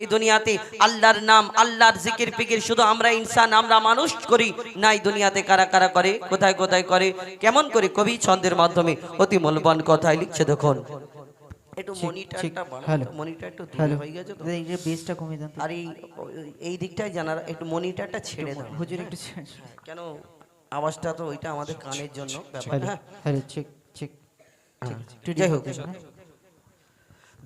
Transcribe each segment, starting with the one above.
এই দুনিয়াতে আল্লাহর নাম আল্লাহর জিকির ফিকির শুধু আমরা ইনসান আমরা মানুষ করি। নাই দুনিয়াতে কারা কারা করে কোথায় কোথায় করে কেমন করে কবি ছন্দের মাধ্যমে অতি মূল্যবান কথায় লিখছে দেখুন। একটু ঠিক, মনিটরটা মনিটর একটু দূরে হয়ে গেছে তো। এই যে বেসটা কমিয়ে দেন আর এই এই জানার একটু মনিটরটা ছেড়ে দাও। হুজুর একটু কেন আওয়াজটা তো ওইটা আমাদের কানের জন্য ব্যাপার। হ্যাঁ চেক চেক যাই যাই হোক।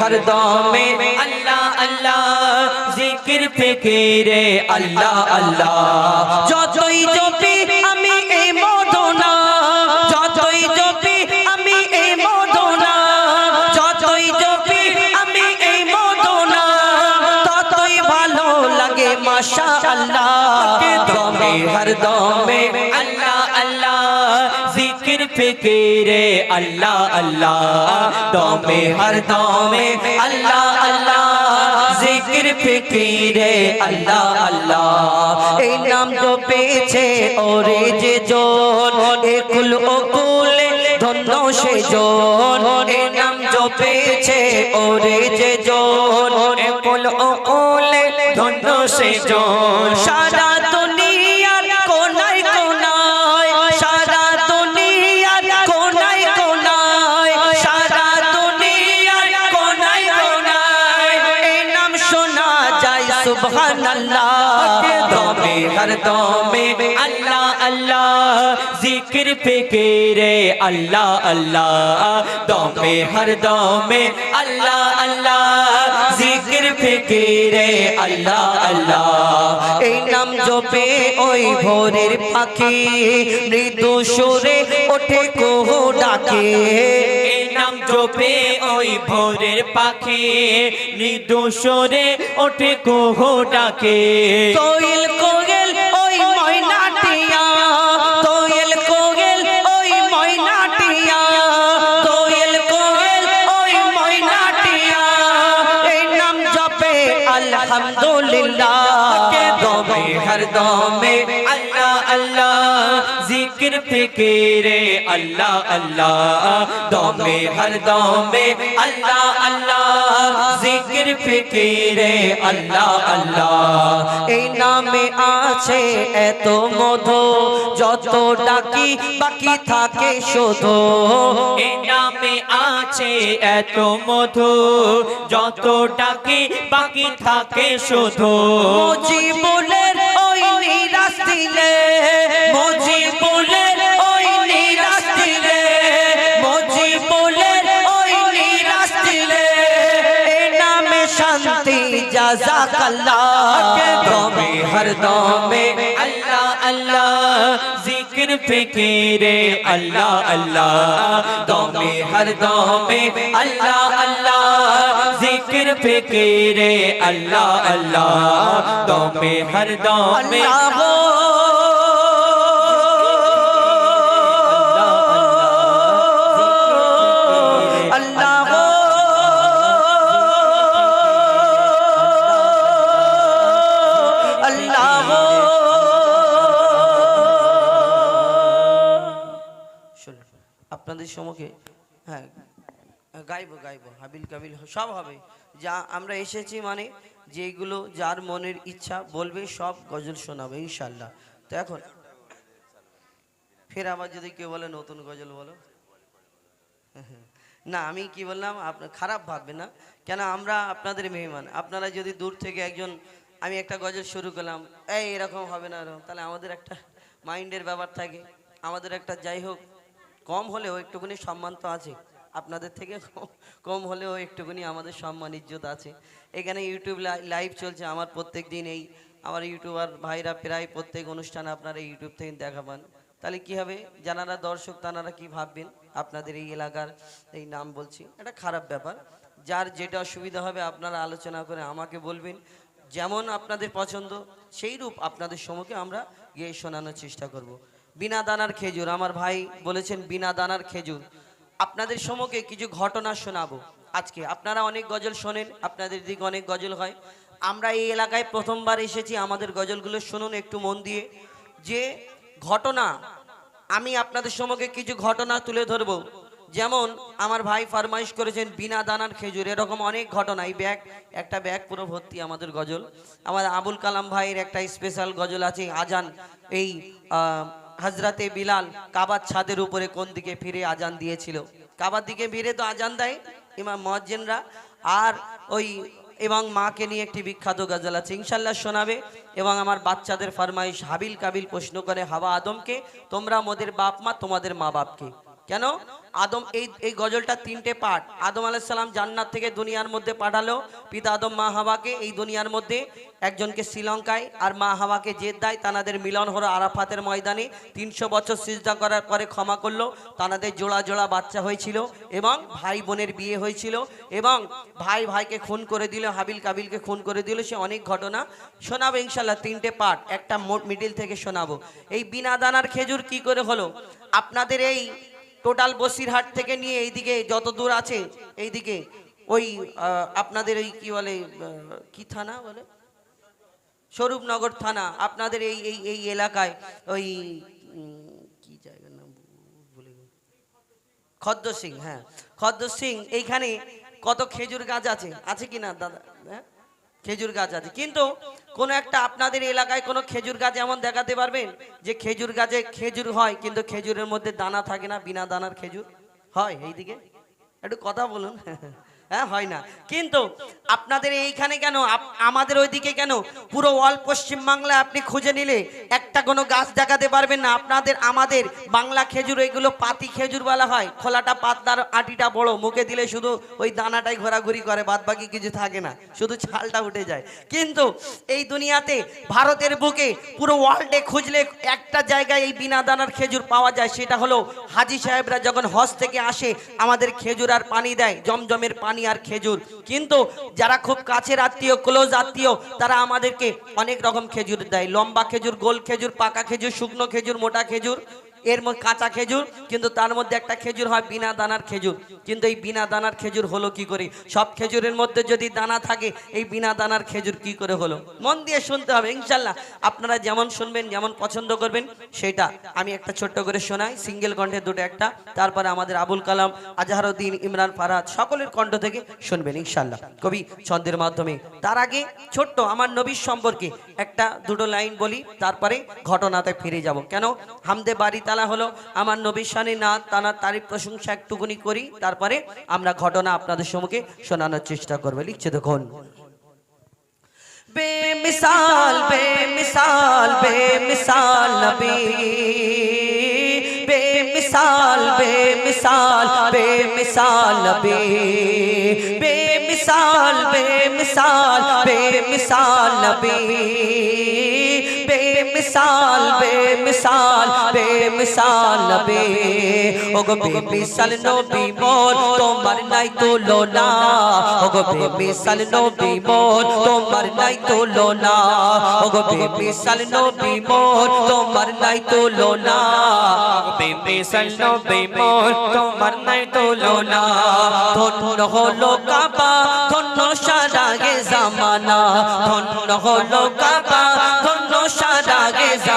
দমে হর দমে আল্লাহ আল্লাহ জিকির ফিকিরে আল্লাহ আল্লাহ যতই জপি আমি এই মদনা যতই জপি আমি এই মদনা যতই জপি আমি এই মদনা ততই ভালো লাগে মাশা আল্লাহ দমে হর দমে আল্লাহ ফিকিরে আল্লাহ আল্লাহ, দমে, হর দমে, আল্লাহ আল্লাহ। জিকির ফিকিরে আল্লাহ আল্লাহ। এই নাম তো পেয়েছে ওরে যে জন একুল ওকুলে ধন্য সে জন এই নাম তো পেয়েছে ওরে যে জন একুল ওকুলে ধন্য সে জন সুবহানাল্লাহ। দমে, হর দমে, আল্লাহ আল্লাহ। জিকির, ফিকিরে আল্লাহ আল্লাহ। দমে, হর দমে, আল্লাহ আল্লাহ। জিকির, ফিকিরে আল্লাহ আল্লাহ। এই নাম জপে ওই ভোরের পাখি। মৃদু সুরে ওঠে কোহ ডাকে। জপে ওই ভোরের পাখি মৃদু ওঠে কোহ ডাকে। কোয়েল কোয়েল ফিকিরে আল্লাহ আল্লাহ। দমে, হর দমে আল্লাহ আল্লাহ। জিকির, ফিকিরে আল্লাহ আল্লাহ। এই নামে আছে এত মধু, যত ডাকি বাকি থাকে শুধু। এই নামে আছে এত মধু, যত ডাকে বাকি থাকে শুধু। মুজিবুলের ওই নিরাশ দিলে, মুজিবুলের জাজাকাল্লাহ দমে হর দমে আল্লাহ আল্লাহ। জিকির ফিকিরে আল্লাহ আল্লাহ। দমে হর দমে আল্লাহ আল্লাহ। জিকির ফিকিরে আল্লাহ আল্লাহ। দমে হর দমে। আল্লাহ আপনাদের সম্মুখে হ্যাঁ গাইবো গাইবো, হাবিল, কাবিল, সব হবে। যা আমরা এসেছি মানে যেগুলো যার মনের ইচ্ছা বলবে, সব গজল শোনাবে ইনশাল্লাহ তো এখন ফের আবার যদি কেউ বলে নতুন গজল বলো। না, আমি কি বললাম আপনার খারাপ ভাববে না। কেন, আমরা আপনাদের মেহমান। আপনারা যদি দূর থেকে একজন, আমি একটা গজল শুরু করলাম, এই, এরকম হবে না এরকম তাহলে আমাদের একটা মাইন্ডের ব্যাপার থাকে। আমাদের একটা যাই হোক কম হলেও একটুখানি সম্মান তো আছে। আপনাদের থেকে কম- হলেও একটুখানি আমাদের সম্মান, ইজ্জত আছে। এখানে ইউটিউব লাইভ চলছে আমার প্রত্যেক দিন এই, আমার ইউটিউবার ভাইরা প্রায় প্রত্যেক অনুষ্ঠানে আপনারা ইউটিউব থেকে দেখা পান তাহলে কি হবে? যারা দর্শক তারা কি ভাববেন? আপনাদের এই এলাকার এই নাম বলছি। এটা খারাপ ব্যাপার। যার যেটা অসুবিধা হবে আপনারা আলোচনা করে আমাকে বলবেন। যেমন আপনাদের পছন্দ সেই রূপ আপনাদের সম্মুখে আমরা গিয়ে শোনানোর চেষ্টা করব। বিনা দানার খেজুর। আমার ভাই বলেছেন, বিনা দানার খেজুর। আপনাদের সম্মুখে কিছু ঘটনা শোনাবো। আজকে আপনারা অনেক গজল শোনেন, আপনাদের দিকে অনেক গজল হয়। আমরা এই এলাকায় প্রথমবার এসেছি, আমাদের গজলগুলো শুনুন একটু মন দিয়ে। যে ঘটনা, আমি আপনাদের সম্মুখে কিছু ঘটনা তুলে ধরবো। যেমন, আমার ভাই ফরমাইশ করেছেন, বিনা দানার খেজুর। এরকম অনেক ঘটনা। এই ব্যাগ, একটা ব্যাগ পুরো ভর্তি আমাদের গজল। আমাদের আবুল কালাম ভাইয়ের একটা স্পেশাল গজল আছে, আজান। এই হজরতে বিলাল কাবার ছাদের উপরে কোন দিকে ফিরে আজান দিয়েছিল? কাবার দিকে ফিরে তো আজান দেয় ইমাম মহাজ্জেনরা আর ওই এবং মাকে নিয়ে একটি বিখ্যাত গজল আছে ইনশাল্লাহ শোনাবে। এবং আমার বাচ্চাদের ফরমাইশ, হাবিল কাবিল প্রশ্ন করে হাওয়া আদমকে, তোমরা মোদের বাপ মা, তোমাদের মা বাপকে কেন? আদম, এই এই গজলটা তিনটে পার্ট আদম আলাইসাল্লাম জান্নাত থেকে দুনিয়ার মধ্যে পাঠালো। পিতা আদম, মা হাওয়াকে এই দুনিয়ার মধ্যে একজনকে শ্রীলঙ্কায় আর মা হাওয়াকে জেদ্দায়। তানাদের মিলন হলো আরাফাতের ময়দানে। তিনশো বছর সিজদা করার পরে ক্ষমা করল। তানাদের জোড়া জোড়া বাচ্চা হয়েছিল এবং ভাই বোনের বিয়ে হয়েছিল এবং ভাই ভাইকে খুন করে দিল, হাবিল কাবিলকে খুন করে দিল। সে অনেক ঘটনা শোনাবো ইনশাল্লাহ তিনটে পার্ট একটা মিডিল থেকে শোনাবো। এই বিনা দানার খেজুর কি করে হলো? আপনাদের এই টোটাল বসিরহাট থেকে নিয়ে এইদিকে যত দূর আছে, এইদিকে ওই আপনাদের ওই কি বলে কি থানা বলে? স্বরূপনগর থানা, আপনাদের এই এই এই এলাকায় ওই কি জায়গার নাম ভুলে। খদ্দ সিং হ্যাঁ। খদ্দ সিং, এইখানে কত খেজুর গাছ আছে? আছে কি না, দাদা? হ্যাঁ? খেজুর গাছ আছে। কিন্তু কোনো একটা আপনাদের এলাকায় কোনো খেজুর গাছ এমন দেখাতে পারবেন যে খেজুর গাছে খেজুর হয়, কিন্তু খেজুরের মধ্যে দানা থাকে না, বিনা দানার খেজুর হয়? এইদিকে? একটু কথা বলুন। হ্যাঁ হয় না। কিন্তু আপনাদের এইখানে কেন? আমাদের ওইদিকে কেন? পুরো অল পশ্চিম বাংলায় আপনি খুঁজে নিলে একটা কোনো গাছ দেখাতে পারবেন না। আপনাদের, আমাদের বাংলা খেজুর, এগুলো পাতি খেজুর বলা হয়। খোলাটা পাতদার আটিটা বড়। মুখে দিলে শুধু ওই দানাটাই ঘোরাঘুরি করে বাদ বাকি কিছু থাকে না। শুধু ছালটা উঠে যায়। কিন্তু এই দুনিয়াতে, ভারতের বুকে পুরো ওয়ার্ল্ডে খুঁজলে একটা জায়গায় এই বিনা দানার খেজুর পাওয়া যায়, সেটা হলো হাজি সাহেবরা যখন হজ থেকে আসে, আমাদের খেজুর আর পানি দেয়, জমজমের পানি আর খেজুর। কিন্তু যারা খুব কাছের আত্মীয় ক্লোজ আত্মীয়, তারা আমাদেরকে অনেক রকম খেজুর দেয়। লম্বা খেজুর, গোল খেজুর, পাকা খেজুর, শুকনো খেজুর, মোটা খেজুর। এর মধ্যে কাঁচা খেজুর, কিন্তু তার মধ্যে একটা খেজুর হয় বিনা দানার খেজুর। কিন্তু এই বিনা দানার খেজুর হলো কি করে? সব খেজুরের মধ্যে যদি দানা থাকে, এই বিনা দানার খেজুর কি করে হলো? মন দিয়ে শুনতে হবে, ইনশাল্লাহ। আপনারা যেমন শুনবেন, যেমন পছন্দ করবেন, সেটা আমি একটা ছোট্ট করে শোনাই। সিঙ্গেল কণ্ঠে দুটো একটা, তারপরে আমাদের আবুল কালাম, আজহারউদ্দিন, ইমরান ফারাদ সকলের কণ্ঠ থেকে শুনবেন, ইনশাল্লাহ। কবি ছন্দের মাধ্যমে। তার আগে ছোট্ট আমার নবীর সম্পর্কে একটা দুটো লাইন বলি, তারপরে ঘটনাতে ফিরে যাব। কেন? হামদে বাড়ি তালা হলো, আমার নবীর শানে না তানার তারিফ প্রশংসা একটুকুনি করি, তারপরে আমরা ঘটনা আপনাদের সম্মুখে শোনানোর চেষ্টা করব। লিখছে দেখুন। বেমিসাল বেমিসাল বেমিসাল নবী। বেমিসাল বেমিসাল বেমিসাল নবী। বেমিসাল বেমিসাল বেমিসাল নবী। বেমিসাল বেমিসাল বেমিসাল নবী। ওগো বেমিসাল নবী মোর, তোমার নাই তুলনা। ওগো বেমিসাল নবী মোর, তোমার নাই তুলনা। ওগো বেমিসাল নবী মোর, তোমার নাই তুলনা। বেমিসাল নবী মোর, তোমার নাই তুলনা। ধন্য হলো কাবা, ধন্য সারাগে জামানা। ধন্য হলো কাবা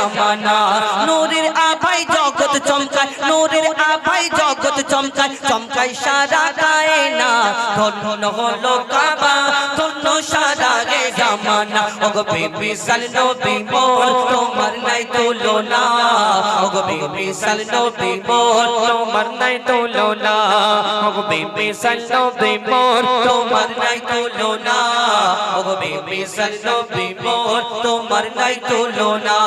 জামানা নূরের আভাই জগৎ চমকায়, নূরের আভাই জগৎ চমকায় চমকায় সারা গায়ে না। ধন্য হলো কাবা, ধন্য সারাগে জামানা। ওগো বেমিসাল নবী মোর নাই তুলনা। ওগো বেমিসাল নবী মোর তোমার নাই তুলনা। ওগো বেমিসাল নবী মোর তোমার নাই তুলনা। ওগো বেমিসাল নবী মোর তোমার নাই তুলনা।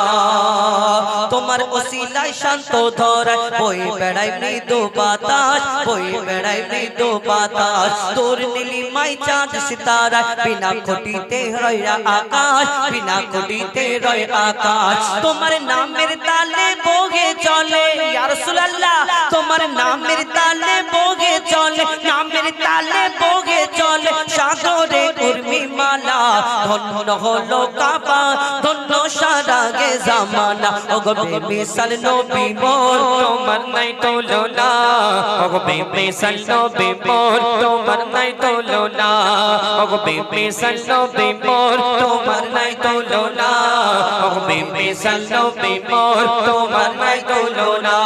তোমার ওসিলায় শান্ত ধরায় বই বেড়াই মৃদু বাতাস, বই বেড়াই মৃদু বাতাস। তোর নীলিমাই চাঁদ সিতারা, বিনা খুঁটিতে রয় আকাশ, বিনা খুঁটিতে রয় আকাশ। তোমার নামের তালে বগে চলে। ইয়ারসুল্লাহ তোমার নামের তালে বগে চলে, নামের তালে বগে চলে। সাগরে মালা ধন্য হলো কাবা, ধন্য সারা গে জামানা। ওগো বেমিসাল নবী মোর, তোমার নাই তুলনা। ওগো বেমিসাল নবী মোর, তোমার নাই তুলনা। ওগো বেমিসাল নবী মোর, তোমার নাই তুলনা। ওগো বেমিসাল নবী মোর, তোমার নাই আল্লাহ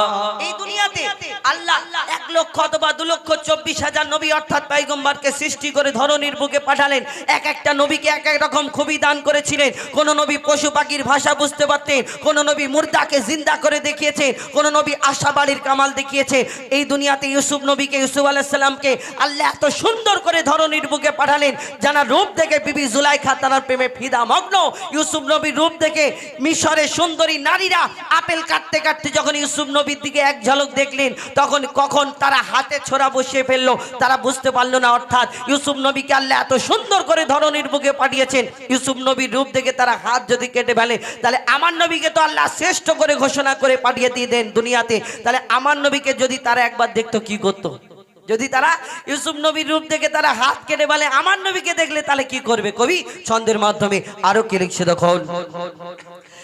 এক লক্ষ অথবা দু লক্ষ চব্বিশ হাজার নবী অর্থাৎ পাইগম্বারকে সৃষ্টি করে ধরনীর বুকে পাঠালেন। এক একটা নবীকে এক এক রকম খুবই দান করেছিলেন। কোন নবী পশু পাখির ভাষা বুঝতে পারতেন, কোন নবী মুর্দাকে জিন্দা করে দেখিয়েছে কোন নবী আশাবাড়ির কামাল দেখিয়েছে। এই দুনিয়াতে ইউসুফ নবীকে, ইউসুফ আলাইসাল্লামকে আল্লাহ এত সুন্দর করে ধরনীর বুকে পাঠালেন জানা রূপ দেখে বিবি জুলাইখা তার প্রেমে ফিদা মগ্ন। ইউসুফ নবীর রূপ দেখে মিশরের সুন্দরী নারীরা আপেল কাটতে কাটতে যখন ইউসুফ নবীর দিকে এক ঝলক দেখলেন, তখন কখন তারা হাতে ছোড়া বসিয়ে ফেলল। তারা বুঝতে পারল না, অর্থাৎ ইউসুফ নবীকে আল্লাহ এত সুন্দর করে ধরনীর বুকে পাঠিয়েছেন। ইউসুফ নবীর রূপ দেখে তারা হাত যদি কেটে ফেলে, তাহলে আমার নবীকে তো আল্লাহ শ্রেষ্ঠ করে ঘোষণা করে পাঠিয়ে দিয়ে দেন দুনিয়াতে। তাহলে আমার নবীকে যদি তারা একবার দেখতো, কি করতো? যদি তারা ইউসুফ নবীর রূপ দেখে তারা হাত কেটে বলে আমার নবীকে দেখলে তাহলে কি করবে কবি? ছন্দের মাধ্যমে আরও কি লিখছে দেখুন।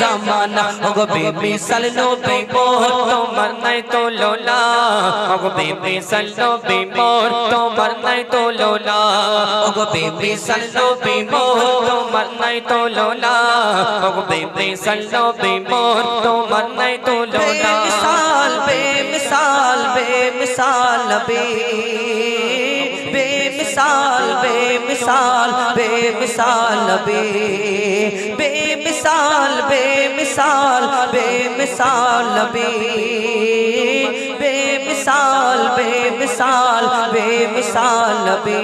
জামানা, ওগো বেমিসাল নবী মোর, তোমার নাই তুলনা ওগো বেমিসাল নবী মোর, তোমার নাই তুলনা ওগো বেমিসাল নবী মোর, তোমার নাই তুলনা ওগো বেমিসাল নবী মোর, তোমার নাই তুলনা বেমিসাল বেমিসাল বেমিসাল बेमिसाल बेमिसाल नबी बेमिसाल बेमिसाल बेमिसाल नबी बेमिसाल बेमिसाल बेमिसाल नबी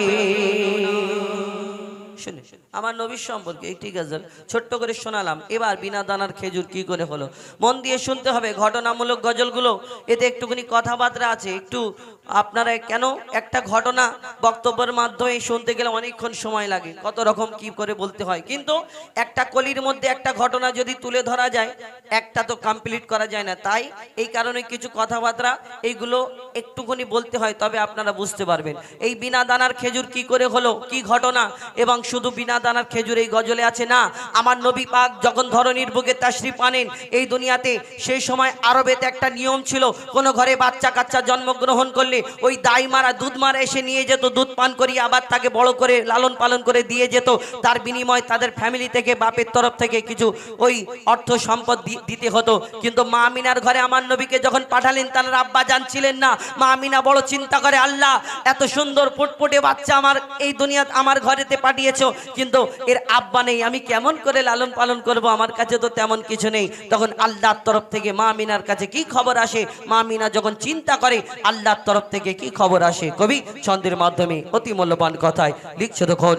শুনে আমার নবীর সম্পর্কে ঠিক আছে, ছোট্ট করে শোনালাম। এবার বিনা দানার খেজুর কি করে হলো? মন দিয়ে শুনতে হবে ঘটনামূলক গজলগুলো। এতে একটুখানি কথাবার্তা আছে। একটু আপনারা কেন একটা ঘটনা বক্তব্যের মাধ্যমে শুনতে গেলে অনেকক্ষণ সময় লাগে। কত রকম কি করে বলতে হয়। কিন্তু একটা কলির মধ্যে একটা ঘটনা যদি তুলে ধরা যায়, একটা তো কমপ্লিট করা যায় না। তাই এই কারণে কিছু কথাবার্তা, এইগুলো একটুখানি বলতে হয়, তবে আপনারা বুঝতে পারবেন। এই বিনা দানার খেজুর কি করে হলো? কি ঘটনা? এবং শুধু বিনা দানার খেজুর এই গজলে আছে না? আমার নবী পাক যখন ধরনীর বুকে তাশরিফ আনেন, এই দুনিয়াতে সেই সময় আরবেতে একটা নিয়ম ছিল, কোনো ঘরে বাচ্চা কাচ্চা জন্মগ্রহণ করলে ওই দাই মারা দুধ মারা এসে নিয়ে যেত, দুধ পান করিয়ে আবার তাকে বড় করে লালন পালন করে দিয়ে যেত। তার বিনিময় তাদের ফ্যামিলি থেকে, বাপের তরফ থেকে কিছু ওই অর্থ সম্পদ দিতে হতো। কিন্তু মা আমিনার ঘরে আমার নবীকে যখন পাঠালেন, তার আব্বা জানছিলেন না। মা আমিনা বড় চিন্তা করে, আল্লাহ, এত সুন্দর ফুটফুটে বাচ্চা আমার এই দুনিয়া, আমার ঘরেতে পাঠিয়েছো। কিন্তু এর আব্বা নেই, আমি কেমন করে লালন পালন করব? আমার কাছে তো তেমন কিছু নেই। তখন আল্লাহর তরফ থেকে মা মিনার কাছে কি খবর আসে? মা মিনা যখন চিন্তা করে, আল্লাহর তরফ থেকে কি খবর আসে? কবি ছন্দের মাধ্যমে অতি মূল্যবান কথায় লিখছে তখন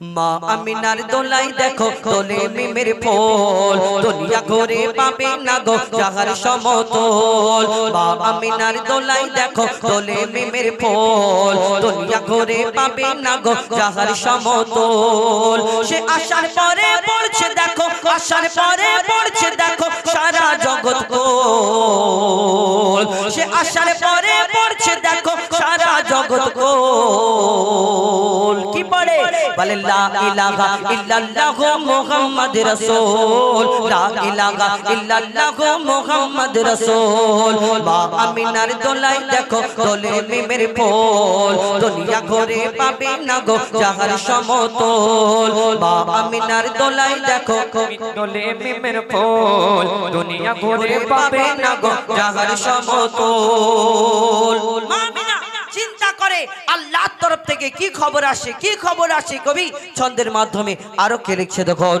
মা আমিনার দোলাই দেখো, দোলে মিমের ফল, দুনিয়া ঘরে পাবে না গো যাহার সমতল। মা আমিনার দোলাই দেখো, দোলে মিমের ফল, দুনিয়া ঘরে পাবে না গো যাহার সমতল। সে আসার পরে পড়ছে দেখো আসার পরে পড়ছে দেখো সারা জগৎ গোল। সে আসার পরে পড়ছে দেখো সারা জগৎ গোল। কি পড়ে? বলে লা ইলাহা ইল্লাল্লাহু আমিনার দোলাই দেখো মিমের দুনিয়া ঘরে পাবে না গো যাহার সমতল। মা দোলাই দেখো মিমের দুনিয়া ঘুরে পাবে না গো যাহার সমতল। করে আল্লাহর তরফ থেকে কি খবর আসে, কি খবর আসে কবি? ছন্দের মাধ্যমে আরও কে লিখছে দেখুন।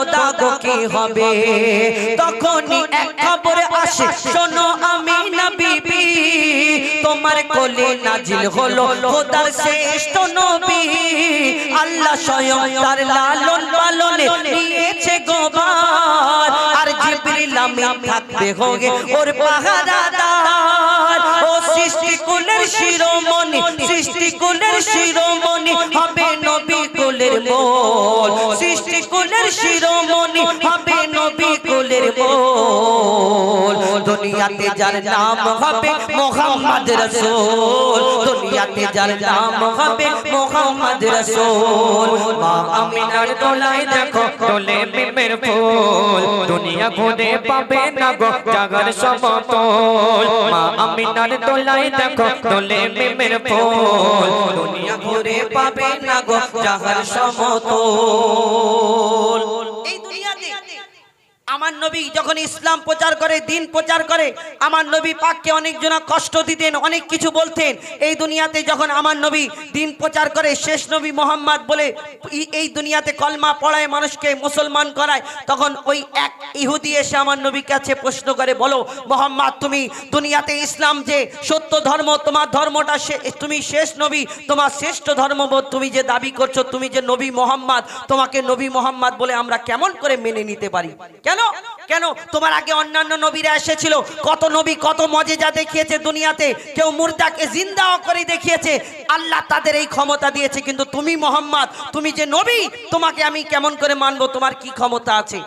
খোদা গো কি হবে? তখনই এক আসে, শোনো আমি না বিবি, তোমার কোলে নাজিল হলো খোদার শ্রেষ্ঠ নবী। আল্লাহ স্বয়ং তার লালন পালনে নিয়েছে গোবার, আর জিবরিল ওর ও শিরোমণি শিরোমণি হবে সৃষ্টি কুলের শিরোমণি হবে নবী। কুলের বল দুনিয়াতে যার নাম হবে মোহাম্মদ রাসূল। দুনিয়াতে যার নাম হবে মোহাম্মদ রাসূল। মা আমিনার দোলাই দেখো দোলে মিমের ফুল। দুনিয়া ঘুরে পাবে না গো জাগার সমতল। মা আমিনার দোলাই দেখো দোলে মিমের ফুল। দুনিয়া ঘুরে পাবে না গো যাহার সমতল। আমার নবী যখন ইসলাম প্রচার করে, দিন প্রচার করে, আমার নবী পাককে অনেক জনা কষ্ট দিতেন, অনেক কিছু বলতেন। এই দুনিয়াতে যখন আমার নবী দিন প্রচার করে, শেষ নবী মোহাম্মদ বলে এই দুনিয়াতে কলমা পড়ায়, মানুষকে মুসলমান করায়, তখন ওই এক ইহুদি এসে আমার নবীর কাছে প্রশ্ন করে, বলো, মোহাম্মদ, তুমি দুনিয়াতে ইসলাম যে সত্য ধর্ম, তোমার ধর্মটা তুমি শেষ নবী, তোমার শ্রেষ্ঠ ধর্মবোধ তুমি যে দাবি করছ, তুমি যে নবী মোহাম্মদ, তোমাকে নবী মোহাম্মদ বলে আমরা কেমন করে মেনে নিতে পারি? কেন? কেন? তোমার আগে অন্যান্য নবীরা এসেছিল। কত নবী, কত মজেজা দেখিয়েছে দুনিয়াতে। কেউ মুর্দাকে জিন্দাও করে দেখিয়েছে। আল্লাহ তাদের এই ক্ষমতা দিয়েছে, কিন্তু তুমি মোহাম্মদ, তুমি যে নবী, তোমাকে আমি কেমন করে মানবো? তোমার কি ক্ষমতা আছে?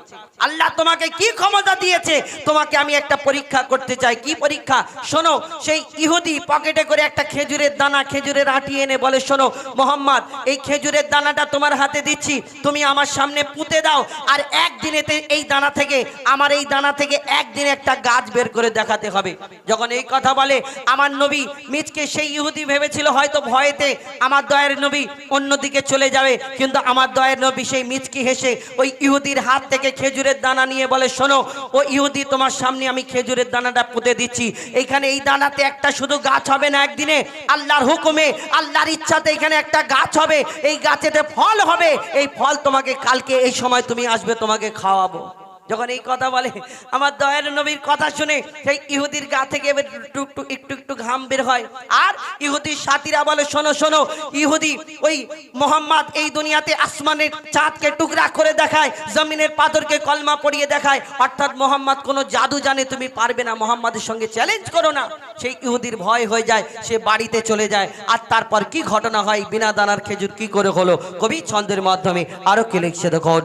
আল্লাহ তোমাকে কি ক্ষমতা দিয়েছে? তোমাকে আমি একটা পরীক্ষা করতে চাই। কি পরীক্ষা? শোনো, সেই ইহুদি পকেটে করে একটা খেজুরের দানা খেজুরের আটি এনে বলে, শোনো, মোহাম্মদ, এই খেজুরের দানাটা তোমার হাতে দিচ্ছি। তুমি আমার সামনে পুঁতে দাও। আর একদিনেতে এই দানা থেকে আমার এই দানা থেকে একদিন একটা গাছ বের করে দেখাতে হবে। যখন এই কথা বলে, আমার নবী মিজকে সেই ইহুদি ভেবেছিল, হয়তো ভয়েতে আমার দয়ের নবী অন্যদিকে চলে যাবে, কিন্তু আমার দয়ের নবী সেই মিচকি হেসে ওই ইহুদির হাত থেকে খেজুরের দানা নিয়ে বলে, শোনো, ও ইহুদি, তোমার সামনে আমি খেজুরের দানাটা পুঁতে দিচ্ছি। এইখানে এই দানাতে একটা শুধু গাছ হবে না একদিনে। আল্লাহর হুকুমে, আল্লাহর ইচ্ছাতে এখানে একটা গাছ হবে। এই গাছেতে ফল হবে। এই ফল তোমাকে কালকে এই সময় তুমি আসবে, তোমাকে খাওয়াবো। যখন এই কথা বলে, আমার দয়ার নবীর কথা শুনে সেই ইহুদির গা থেকে একটু একটু একটু ঘাম বের হয়। আর ইহুদির সাথীরা বলে, শোনো শোনো, ইহুদি ওই মোহাম্মদ এই দুনিয়াতে আসমানের চাঁদকে টুকরা করে দেখায়, জমিনের পাথরকে কলমা পড়িয়ে দেখায়। অর্থাৎ মোহাম্মদ কোনো জাদু জানে, তুমি পারবে না, মোহাম্মদের সঙ্গে চ্যালেঞ্জ করো না। সেই ইহুদির ভয় হয়ে যায়, সে বাড়িতে চলে যায়। আর তারপর কি ঘটনা হয়? বিনা দানার খেজুর কি করে হলো? কবি ছন্দের মাধ্যমে আরও কে লিখছে দেখুন।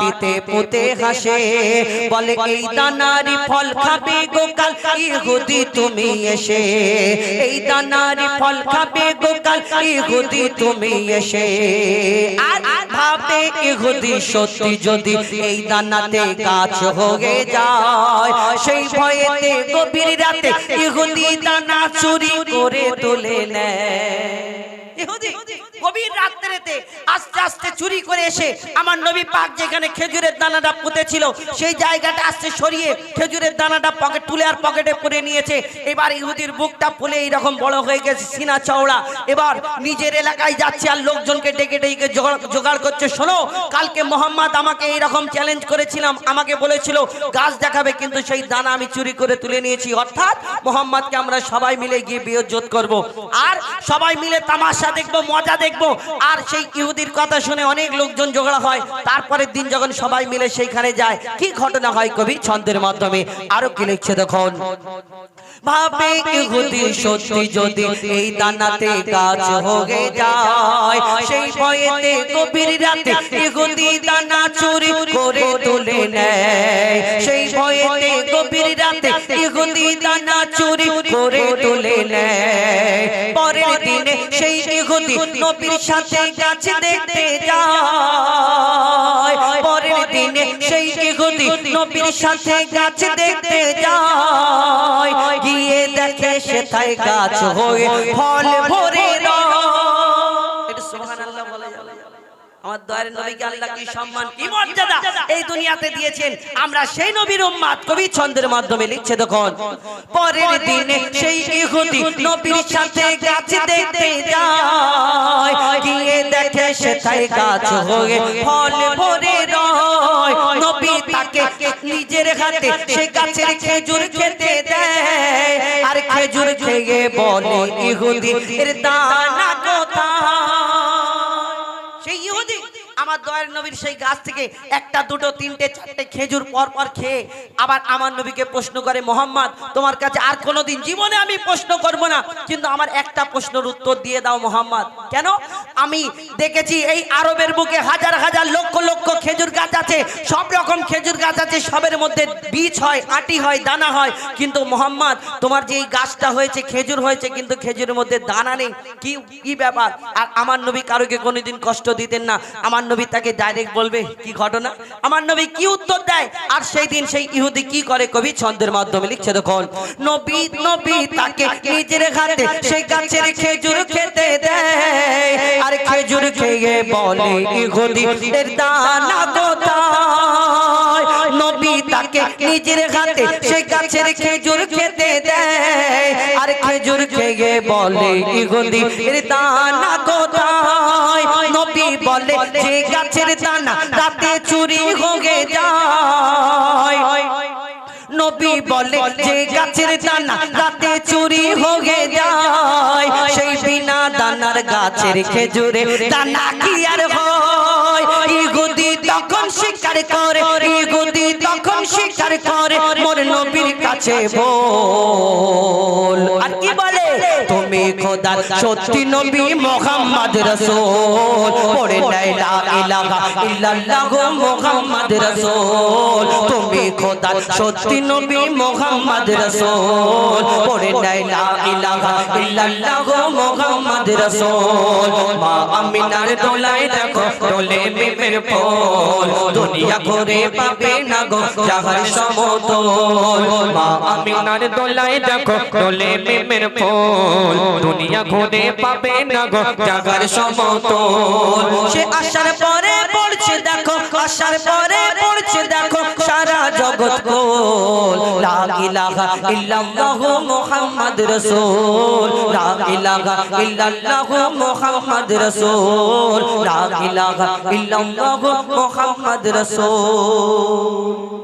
মাটিতে পুঁতে হাসে। বলে এই দানারি ফল খাবে গোকাল। ইহুদি তুমি এসে। এই দানারি ফল খাবে গোকাল। ইহুদি তুমি এসে। আর ভাবে ইহুদি সত্যি যদি এই দানাতে গাছ হয়ে যায়। সেই ভয়েতে গভীর রাতে ইহুদি দানা চুরি করে তুলে নেয়। ইহুদি গভীর রাত্রেতে আস্তে আস্তে চুরি করে এসে আমার নবী পাক যেখানে খেজুরের দানাটা পুঁতেছিল, সেই জায়গাটা আস্তে সরিয়ে খেজুরের দানাটা পকেট তুলে আর পকেটে পুরে নিয়েছে। এবার ইহুদির বুকটা ফুলে এইরকম বড় হয়ে গেছে, সিনা চওড়া। এবার নিজের এলাকায় যাচ্ছে আর লোকজনকে ডেকে ডেকে জোগাড়- করছে। শোনো, কালকে মোহাম্মদ আমাকে এইরকম চ্যালেঞ্জ করেছিলাম, আমাকে বলেছিল, গাছ দেখাবে, কিন্তু সেই দানা আমি চুরি করে তুলে নিয়েছি। অর্থাৎ মোহাম্মদকে আমরা সবাই মিলে গিয়ে বিয়োজ্জত করব। আর সবাই মিলে তামাশা দেখব, মজা দেখব। আর সেই ইহুদির কথা শুনে অনেক লোকজন জোগাড় হয়। তারপরের দিন যখন সবাই মিলে সেইখানে যায়, কি ঘটনা হয় কবি ছন্দের মাধ্যমে? আরও কি লিখছে দেখুন? ভাবে ইহুদি সত্যি যদি এই দানাতে গাছ হয়ে যায়, সেই ভয়েতে গভীর রাতে ইহুদি দানা চুরি করে তুলে নেয়। সেই ভয়েতে গভীর রাতে ইহুদি দানা চুরি করে তুলে নেয়। পরের দিনে সেই ইহুদি নবীর সাথে গাছ দেখতে যায়। পরের দিনে সেই ইহুদি নবীর সাথে গাছ দেখতে যায়। গিয়ে দেখে সেথায় গাছ হয়ে ফল ভরে আমার দয়ার নবীকে আল্লাহ কি সম্মান কি মর্যাদা এই দুনিয়াতে দিয়েছেন। আমরা সেই নবীর উম্মাদ কবি ছন্দের মাধ্যমে লিখছে দেখুন। পরের দিনে সেই ইহুদি নবীর সাথে গাছ দেখতে যায়। গিয়ে দেখে সেথায় গাছ হয়ে ফল ভরে রয়। নবী তাকে নিজের হাতে সে গাছের খেজুর খেতে দেয়। আর খেজুর খেয়ে বলে ইহুদি এর দানা কোথায় দয়ার নবীর সেই গাছ থেকে একটা, দুটো, তিনটে, চারটে খেজুর পর পর খেয়ে আবার আমার নবীকে প্রশ্ন করে, মোহাম্মদ, তোমার কাছে আর কোনোদিন জীবনে আমি প্রশ্ন করব না। কিন্তু আমার একটা প্রশ্নের উত্তর দিয়ে দাও, মোহাম্মদ। কেন? আমি দেখেছি এই আরবের বুকে হাজার হাজার, লক্ষ লক্ষ খেজুর গাছ আছে। সব রকম খেজুর গাছ আছে, সবের মধ্যে বীজ হয়, আটি হয়, দানা হয়। কিন্তু মোহাম্মদ, তোমার যে এই গাছটা হয়েছে, খেজুর হয়েছে, কিন্তু খেজুরের মধ্যে দানা নেই। কি কি ব্যাপার? আর আমার নবী কারোকে কোনোদিন কষ্ট দিতেন না। আমার নবী তাকে ডাইরেক্ট বলবে, কি ঘটনা? আমার নবী কি উত্তর দেয়? আর সেই দিন সেই ইহুদি কি করে? কবি ছন্দের মাধ্যমে লিখছে, দেখুন। নবী নবী তাকে নিজের হাতে সেই গাছের খেজুর খেতে দেয়। আর খেজুর খেয়ে বলে, ইহুদি, এর দানা কোথায় নবী তাকে নিজের হাতে সেই গাছের খেজুর খেতে দেয়। আর খেজুর খেয়ে বলে, ইহুদি, এর দানা কোথায় যে গাছের দানা রাতে চুরি হয়ে যায়। নবী বলে যে গাছের দানা রাতে চুরি হয়ে যায়। সেই বিনা দানার গাছের খেজুরে দানা কি আর হয়? ইহুদি তখন স্বীকার করে। ইহুদি তখন স্বীকার করে। মোর নবীর কাছে বল। আর কি বলে তুমি খোদার সত্যি নবী মোহাম্মদ রাসূল। পড়ে নাই লা ইলাহা ইল্লাল্লাহ মোহাম্মদ রাসূল। তুমি খোদার সত্যি নবী মোহাম্মদ রাসূল। পড়ে নাই লা ইলাহা ইল্লাল্লাহ মোহাম্মদ রাসূল। মা আমিনার দোলায় দেখো, দোলে মেমের ফল। দুনিয়া ঘুরে পাবে না গো, যাহার সমতল। মা আমিনার দোলায় দেখো, দোলে মেমের ফল। দুনিয়া ঘুরে পাবে না গো জাগার সমতল। সে আসার পরে পড়ছে দেখো আসার পরে পড়ছে দেখো, সারা জগৎ কোল লা ইলাহা ইল্লাল্লাহ মুহাম্মদ রাসূল। লা ইলাহা ইল্লাল্লাহ মুহাম্মদ রাসূল। লা ইলাহা ইল্লাল্লাহ মুহাম্মদ রাসূল।